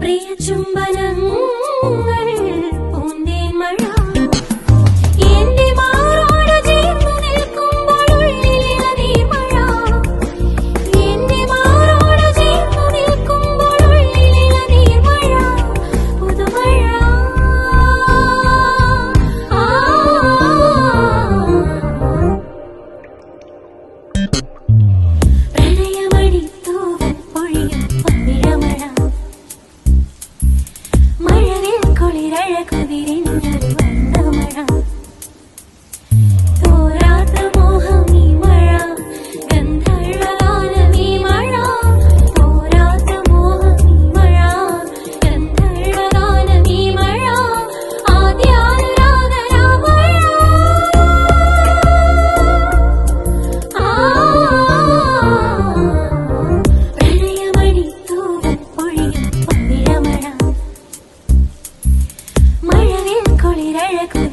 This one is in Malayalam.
പ്രിയ ചുംബനങ്ങൾ குதிரேன் miracle